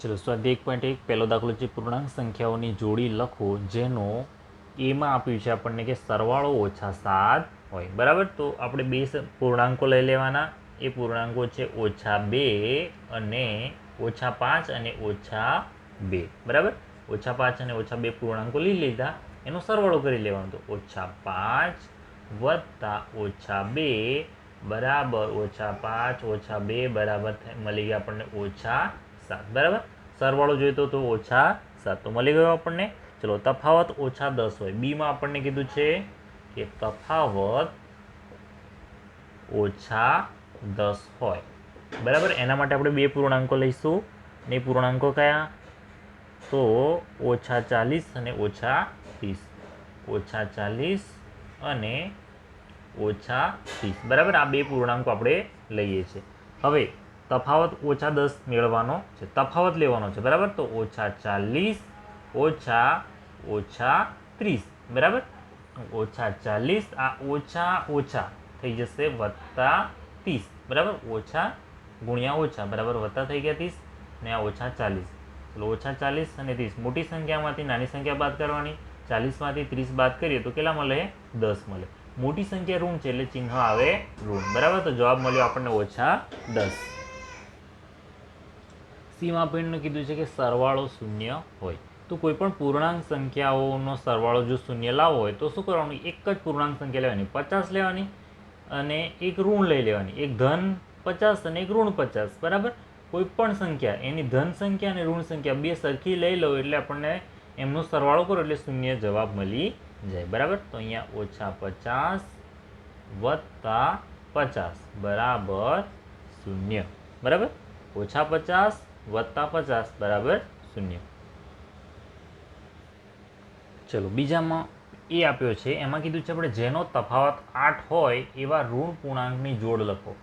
ચલો સ્વાધ્યાય એક પોઈન્ટ એક પહેલો દાખલો છે, પૂર્ણાંક સંખ્યાઓની જોડી લખો, જેનો એમાં આપ્યું છે આપણને કે સરવાળો ઓછા સાત હોય. બરાબર? તો આપણે બે પૂર્ણાંકો લઈ લેવાના. એ પૂર્ણાંકો છે ઓછા બે અને ઓછા પાંચ અને ઓછા બે. બરાબર? ઓછા પાંચ અને ઓછા બે પૂર્ણાંકો લઈ લીધા. એનો સરવાળો કરી લેવાનો. તો ઓછા પાંચ વત્તા ઓછા બે બરાબર ઓછા પાંચ ઓછા બે બરાબર મળી ગયા આપણને ઓછા સાત, બરાબર? સરવાળો જોઈતો તો ઓછા સાત. તો મળી ગયો આપણને? ચલો, તફાવત ઓછા દસ હોય. બીમાં આપણને કીધું છે કે તફાવત ઓછા દસ હોય. બરાબર? એના માટે આપણે બે પૂર્ણાંકો લઈશું. ને પૂર્ણાંકો કયા? તો ઓછા ચાલીસ અને ઓછા ત્રીસ. ઓછા ચાલીસ અને ઓછા ત્રીસ. બરાબર? આ બે પૂર્ણાંકો આપણે લઈએ છીએ. હવે તફાવત ઓછા દસ મેળવવાનો છે, તફાવત લેવાનો છે, બરાબર? તો ઓછા ચાલીસ, ઓછા ઓછા ત્રીસ, બરાબર? ઓછા ચાલીસ, આ ઓછા ઓછા થઈ જશે વત્તા ત્રીસ, બરાબર? ઓછા ગુણ્યા ઓછા, બરાબર? વત્તા થઈ ગયા ત્રીસ ને આ ઓછા ચાલીસ. ચલો ઓછા ચાલીસ અને ત્રીસ, મોટી સંખ્યામાંથી નાની સંખ્યા બાદ કરવાની, ચાલીસમાંથી ત્રીસ બાદ કરીએ તો કેટલા મળે? દસ મળે. મોટી સંખ્યા ઋણ છે એટલે ચિહ્ન આવે ઋણ, બરાબર? તો જવાબ મળ્યો આપણને ઓછા દસ. સીમાં આપણને કીધું છે કે સરવાળો શૂન્ય હોય. તો કોઈ પણ પૂર્ણાંક સંખ્યાઓનો સરવાળો જો શૂન્ય લાવો હોય, તો શું કરવાનું? એક જ પૂર્ણાંક સંખ્યા લેવાની. પચાસ લેવાની અને એક ઋણ લઈ લેવાની. એક ધન પચાસ અને એક ઋણ પચાસ. બરાબર? કોઈ પણ સંખ્યા. એની ધન સંખ્યા અને ઋણ સંખ્યા બે સરખી લઈ લો એટલે આપણને એમનો સરવાળો કરો એટલે શૂન્ય જવાબ મળી જાય. બરાબર? તો અહીંયા ઓછા પચાસ વત્તા પચાસ. બરાબર શૂન્ય. બરાબર? ઓછા પચાસ વત્તા પચાસ બરાબર શૂન્ય. ચલો, બીજામાં એ આપ્યો છે. એમાં કીધું છે, આપણે જેનો તફાવત આઠ હોય એવા ઋણ પૂર્ણાંકની જોડ લખો.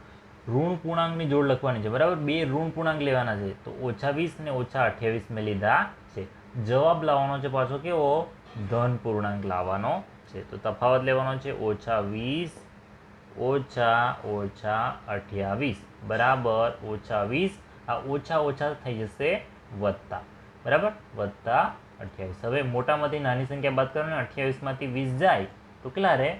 ઋણ પૂર્ણાંકની જોડ લખવાની છે, બરાબર? બે ઋણ પૂર્ણાંક લેવાના છે. તો ઓછા વીસ ને ઓછા અઠ્યાવીસ મેં લીધા છે. જવાબ લાવવાનો છે પાછો કેવો? ધન પૂર્ણાંક લાવવાનો છે. તો તફાવત લેવાનો છે, ઓછા વીસ, ઓછા ઓછા અઠ્યાવીસ. બરાબર, ઓછા વીસ આ ઓછા ઓછા થઈ જશે વત્તા. બરાબર? વત્તા અઠ્યાવીસ. હવે મોટામાંથી નાની સંખ્યા બાદ કરો ને અઠ્યાવીસમાંથી વીસ જાય તો કેટલા રહે?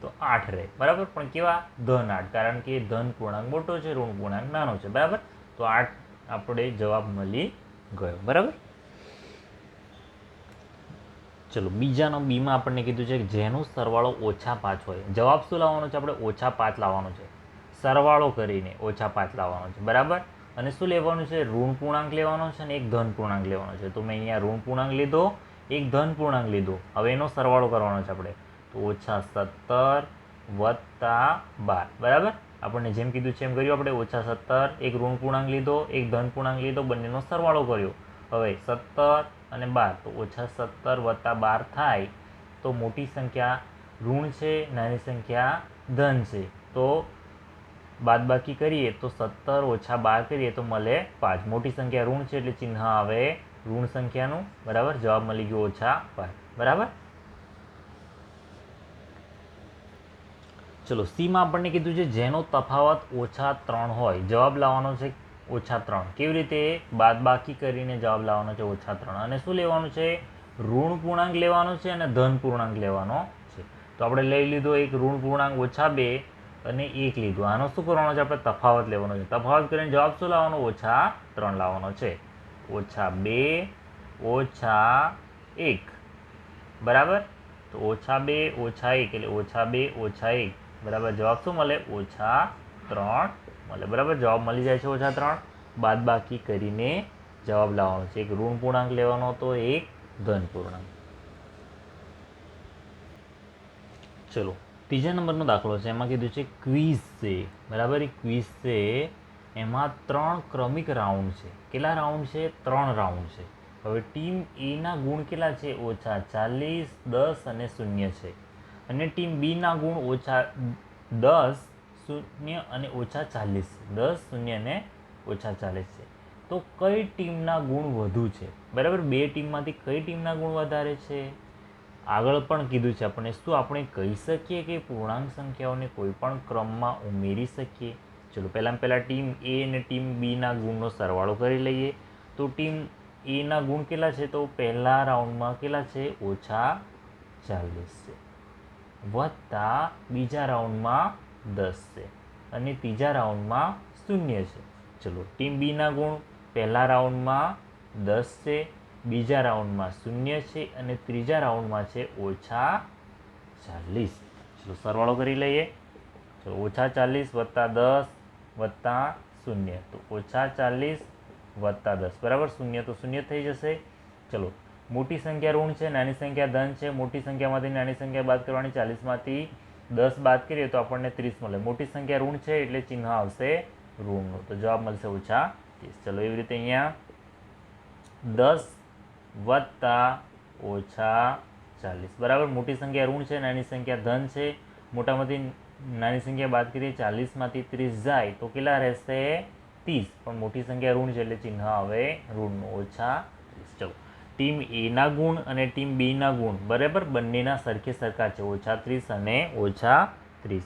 તો આઠ રહે. બરાબર? પણ કેવા? ધન આઠ. કારણ કે ધન પૂર્ણાંક મોટો છે, ઋણ પૂર્ણાંક નાનો છે. બરાબર? તો આઠ આપણે જવાબ મળી ગયો. બરાબર? ચલો, બીજાનો બીમાં આપણને કીધું છે કે જેનો સરવાળો ઓછા પાંચ હોય. જવાબ શું લાવવાનો છે આપણે? ઓછા પાંચ લાવવાનો છે. સરવાળો કરીને ઓછા પાંચ લાવવાનો છે. બરાબર? અને શું લેવાનું છે? ઋણ પૂર્ણાંક લેવાનો છે અને એક ધન પૂર્ણાંક લેવાનો છે. તો મેં અહીંયા ઋણ પૂર્ણાંક લીધો, એક ધન પૂર્ણાંક લીધો. હવે એનો સરવાળો કરવાનો છે આપણે. તો ઓછા સત્તર વત્તા બાર. બરાબર? આપણને જેમ કીધું છે એમ કર્યું આપણે. ઓછા સત્તર, એક ઋણ પૂર્ણાંક લીધો, એક ધન પૂર્ણાંક લીધો, બંનેનો સરવાળો કર્યો. હવે સત્તર અને બાર. તો ઓછા સત્તર વત્તા બાર થાય તો મોટી સંખ્યા ઋણ છે, નાની સંખ્યા ધન છે. તો બાદબાકી કરીએ તો સત્તર ઓછા બાર કરીએ તો મળે પાંચ. મોટી સંખ્યા ઋણ છે એટલે ચિહ્ન આવે ઋણ સંખ્યાનું. બરાબર? જવાબ મળી ગયો ઓછા પાંચ બરાબર? ચલો સીમાં આપણને કીધું છે જેનો તફાવત ઓછા ત્રણ હોય. જવાબ લાવવાનો છે ઓછા ત્રણ. કેવી રીતે? બાદબાકી કરીને જવાબ લાવવાનો છે ઓછા ત્રણ. અને શું લેવાનું છે? ઋણ પૂર્ણાંક લેવાનો છે અને ધન પૂર્ણાંક લેવાનો છે. તો આપણે લઈ લીધો એક ઋણ પૂર્ણાંક ઓછા બે. અને એક લીધું. આનો શું કરવાનો છે? આપણે તફાવત લેવાનો છે. તફાવત કરીને જવાબ શું લાવવાનો? ઓછા ત્રણ લાવવાનો છે. ઓછા બે, ઓછા એક. બરાબર? તો ઓછા બે, ઓછા એક. એટલે ઓછા બે, ઓછા એક. બરાબર? જવાબ શું મળે? ઓછા ત્રણ મળે. બરાબર? જવાબ મળી જાય છે ઓછા ત્રણ. બાદ બાકી કરીને જવાબ લાવવાનો છે. એક ઋણ પૂર્ણાંક લેવાનો તો એક ધન પૂર્ણાંક. ચલો. ત્રીજા નંબરનો દાખલો છે, એમાં કીધું છે ક્વિઝ છે. બરાબર? એ ક્વિઝ છે, એમાં ત્રણ ક્રમિક રાઉન્ડ છે. કેટલા રાઉન્ડ છે? ત્રણ રાઉન્ડ છે. હવે ટીમ એના ગુણ કેટલા છે? ઓછા ચાલીસ, દસ અને શૂન્ય છે. અને ટીમ બીના ગુણ ઓછા દસ, શૂન્ય અને ઓછા ચાલીસ દસ, શૂન્ય અને ઓછા ચાલીસ છે. તો કઈ ટીમના ગુણ વધુ છે? બરાબર? બે ટીમમાંથી કઈ ટીમના ગુણ વધારે છે? આગળ પણ કીધું છે આપણે શું આપણે કહી શકીએ કે પૂર્ણાંક સંખ્યાઓને કોઈ પણ ક્રમમાં ઉમેરી શકીએ? ચલો પહેલાં પહેલાં ટીમ એ અને ટીમ બીના ગુણનો સરવાળો કરી લઈએ. તો ટીમ એના ગુણ કેટલા છે? તો પહેલા રાઉન્ડમાં કેટલા છે? ઓછા ચાલીસ છે. વત્તા બીજા રાઉન્ડમાં દસ છે. અને ત્રીજા રાઉન્ડમાં શૂન્ય છે. ચલો, ટીમ બીના ગુણ પહેલા રાઉન્ડમાં દસ છે. બીજા રાઉન્ડમાં શૂન્ય છે અને ત્રીજા રાઉન્ડમાં છે ઓછા ચાલીસ. ચલો સરવાળો કરી લઈએ. ચલો ઓછા ચાલીસ વત્તા દસ વત્તા શૂન્ય. તો ઓછા ચાલીસ વત્તા દસ. બરાબર? શૂન્ય તો શૂન્ય થઈ જશે. ચલો, મોટી સંખ્યા ઋણ છે, નાની સંખ્યા ધન છે. મોટી સંખ્યામાંથી નાની સંખ્યા બાદ કરવાની ચાલીસમાંથી દસ બાદ કરીએ તો આપણને ત્રીસ મળે. મોટી સંખ્યા ઋણ છે એટલે ચિહ્ન આવશે ઋણનું. તો જવાબ મળશે ઓછા ત્રીસ. ચલો, એવી રીતે અહીંયા દસ વત્તા ઓછા ચાલીસ. બરાબર? મોટી સંખ્યા ઋણ છે, નાની સંખ્યા ધન છે. મોટામાંથી નાની સંખ્યા બાદ કરીએ, ચાલીસમાંથી ત્રીસ જાય તો કેટલા રહેશે? ત્રીસ. પણ મોટી સંખ્યા ઋણ છે એટલે ચિહ્ન આવે ઋણનું. ઓછા ત્રીસ. ચલો. ટીમ એના ગુણ અને ટીમ બીના ગુણ. બરાબર? બંનેના સરખે સરખા છે. ઓછા ત્રીસ અને ઓછા ત્રીસ.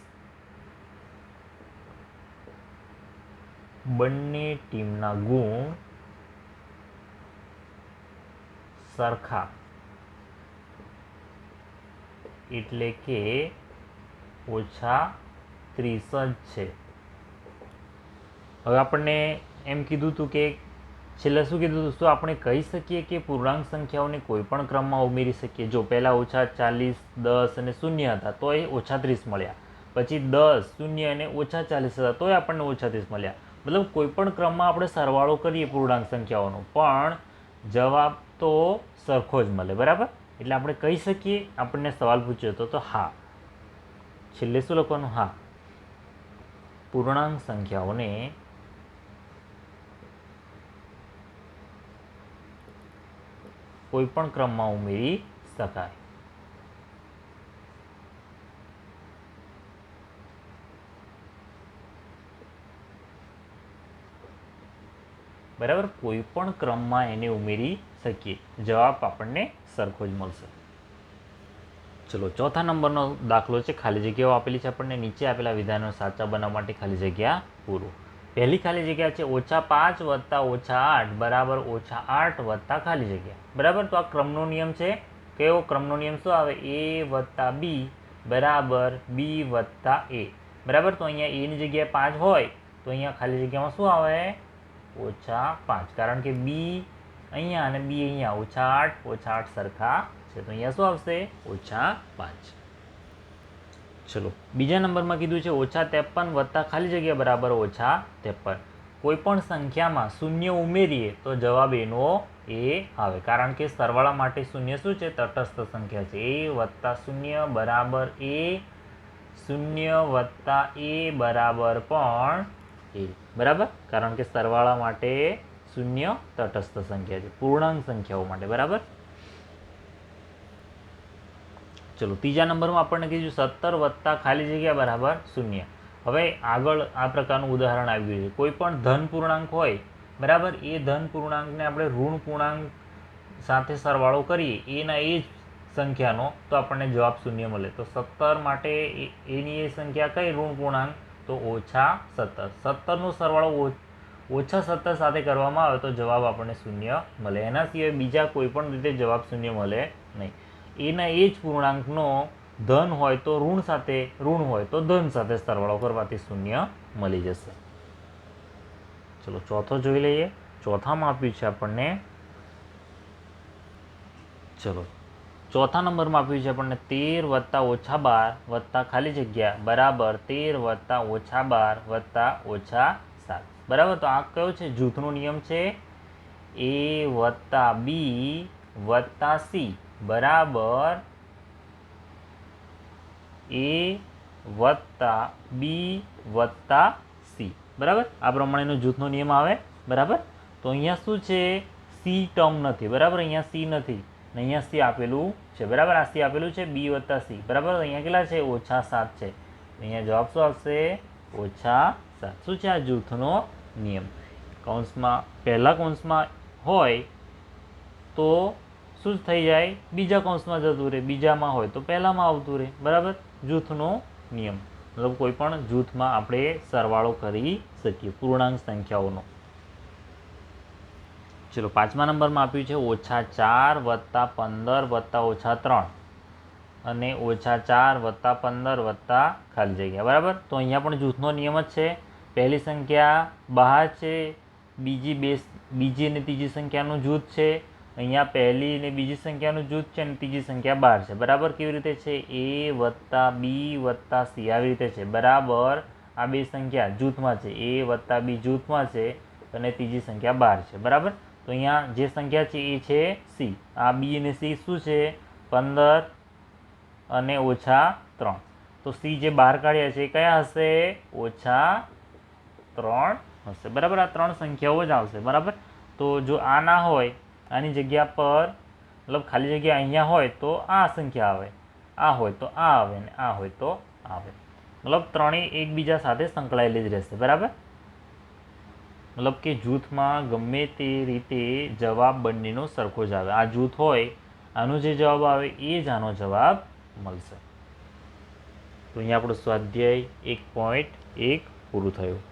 બંને ટીમના ગુણ સરખા. એટલે કે ઓછા ત્રીસ જ છે. હવે આપણને એમ કીધું હતું કે છેલ્લે શું કીધું દોસ્તો આપણે કહી શકીએ કે પૂર્ણાંક સંખ્યાઓને કોઈ પણ ક્રમમાં ઉમેરી શકીએ? જો પહેલાં ઓછા ચાલીસ, દસ અને શૂન્ય હતા, તો એ ઓછા ત્રીસ મળ્યા. પછી દસ, શૂન્ય અને ઓછા ચાલીસ હતા તોય આપણને ઓછા ત્રીસ મળ્યા. મતલબ કોઈ પણ ક્રમમાં આપણે સરવાળો કરીએ પૂર્ણાંક સંખ્યાઓનો. પણ જવાબ તો સરખો જ મળે, બરાબર? એટલે આપણે કહી શકીએ, આપણને સવાલ પૂછ્યો હતો, તો હા. છેલ્લે શું લખવાનું? હા. પૂર્ણાંક સંખ્યાઓને કોઈ પણ ક્રમમાં ઉમેરી શકાય. બરાબર? કોઈ પણ ક્રમમાં એને ઉમેરી શકીએ. જવાબ આપણને સરખો જ મળશે. ચલો, ચોથા નંબરનો દાખલો છે. ખાલી જગ્યાઓ આપેલી છે આપણને. નીચે આપેલા વિધાનો સાચા બનાવવા માટે ખાલી જગ્યા પૂરો. પહેલી ખાલી જગ્યા છે ઓછા પાંચ વત્તા ઓછા આઠ. બરાબર ઓછા આઠ વત્તા ખાલી જગ્યા. બરાબર? તો આ ક્રમનો નિયમ છે. કયો ક્રમનો નિયમ શું આવે? એ વત્તા બી બરાબર બી વત્તા એ. બરાબર? તો અહીંયા એની જગ્યાએ પાંચ હોય, તો અહીંયા ખાલી જગ્યામાં શું આવે? ઓછા પાંચ. કારણ કે બી અહીંયા અને બી અહીંયા ઓછા આઠ ઓછા આઠ સરખા છે. તો અહીંયા શું આવશે? ઓછા પાંચ. ચલો, બીજા નંબરમાં કીધું છે ઓછા ત્રેપન વત્તા ખાલી જગ્યા બરાબર ઓછા ત્રેપન. કોઈપણ સંખ્યામાં શૂન્ય ઉમેરીએ તો જવાબ એનો એ આવે. કારણ કે સરવાળા માટે શૂન્ય શું છે? તટસ્થ સંખ્યા છે. એ વત્તા શૂન્ય બરાબર એ, શૂન્ય વત્તા એ બરાબર પણ એ. બરાબર? કારણ કે સરવાળા માટે શૂન્ય તટસ્થ સંખ્યા છે. પૂર્ણાંક સંખ્યાઓ માટે, બરાબર? ચલો, ત્રીજા નંબરમાં આપણને કીધું સત્તર વત્તા ખાલી જગ્યા બરાબર શૂન્ય. હવે આગળ આ પ્રકારનું ઉદાહરણ આવી ગયું છે. કોઈ પણ ધન પૂર્ણાંક હોય, બરાબર, એ ધન પૂર્ણાંકને આપણે ઋણ પૂર્ણાંક સાથે સરવાળો કરીએ, એના એ જ સંખ્યાનો, તો આપણને જવાબ શૂન્ય મળે. તો સત્તર માટે એની એ સંખ્યા કઈ? ઋણ પૂર્ણાંક, તો ઓછા સત્તર. સત્તરનો સરવાળો ઓ- ઓછા સત્તર સાથે કરવામાં આવે તો જવાબ આપણને શૂન્ય મળે. એના સિવાય બીજા કોઈ પણ રીતે જવાબ શૂન્ય મળે નહીં. એના એ જ પૂર્ણાંકનો ધન હોય તો ઋણ સાથે, ઋણ હોય તો ધન સાથે સરવાળો કરવાથી શૂન્ય મળી જશે. ચલો, ચોથો જોઈ લઈએ. ચોથામાં આપ્યું છે આપણને. ચલો, ચોથા નંબરમાં આપ્યું છે આપણને તેર વત્તા ઓછા બાર વત્તા ખાલી જગ્યા બરાબર તેર વત્તા ઓછા બાર વત્તા ઓછા સાત. બરાબર? તો આ કયો છે? જૂથનો નિયમ છે એ વત્તા બી વત્તા સી બરાબર? એ વત્તા બી વત્તા સી બરાબર? આ પ્રમાણેનો જૂથનો નિયમ આવે. બરાબર? તો અહીંયા શું છે? સી ટર્મ નથી. બરાબર? અહીંયા સી નથી. ને અહીંયા સી આપેલું છે. બરાબર? આ સી આપેલું છે. બી વત્તા સી બરાબર? અહીંયા કેટલા છે? ઓછા સાત છે. અહીંયા જવાબ શું આવશે? ઓછા સાત. શું છે આ જૂથનો નિયમ. કૌંસમાં, પહેલા કૌંસમાં હોય તો શું થઈ જાય? બીજા કૌંસમાં જતું રહે, બીજામાં હોય તો પહેલાંમાં આવતું રહે. બરાબર? જૂથનો નિયમ. મતલબ કોઈ પણ જૂથમાં આપણે સરવાળો કરી શકીએ, પૂર્ણાંક સંખ્યાઓનો. ચલો, પાંચમા નંબરમાં આપ્યું છે, ઓછા ચાર વત્તા પંદર વત્તા ઓછા ત્રણ. અને ઓછા ચાર વત્તા પંદર વત્તા ખાલી જગ્યા. બરાબર? તો અહીંયા પણ જૂથનો નિયમ જ છે. પહેલી સંખ્યા બહાર છે, બીજી બે બીજી અને ત્રીજી સંખ્યાનું જૂથ છે. અહીંયા પહેલી અને બીજી સંખ્યાનું જૂથ છે અને ત્રીજી સંખ્યા બહાર છે. બરાબર કેવી રીતે છે? એ વત્તા બી વત્તા સી આવી રીતે છે. બરાબર આ બે સંખ્યા જૂથમાં છે. એ વત્તા બી જૂથમાં છે અને ત્રીજી સંખ્યા બહાર છે. બરાબર? તો અહીંયા જે સંખ્યા છે એ છે સી. આ બી અને સી શું છે? પંદર અને ઓછા ત્રણ. તો સી જે બહાર કાઢ્યા છે એ કયા હશે? ઓછા ત્રણ હશે. બરાબર? આ ત્રણ સંખ્યાઓ જ આવશે. બરાબર? તો જો આ ના હોય, આની જગ્યા પર, મતલબ ખાલી જગ્યા અહીંયા હોય તો આ સંખ્યા આવે. આ હોય તો આ આવે ને આ હોય તો આવે. મતલબ ત્રણેય એકબીજા સાથે સંકળાયેલી જ રહેશે. બરાબર? મતલબ કે જૂથમાં ગમે તે રીતે જવાબ બંનેનો સરખો જ આવે. આ જૂથ હોય, આનો જે જવાબ આવે એ જ આનો જવાબ મળશે. તો અહીંયા આપણો સ્વાધ્યાય એક પોઈન્ટ એક પૂરું થયું.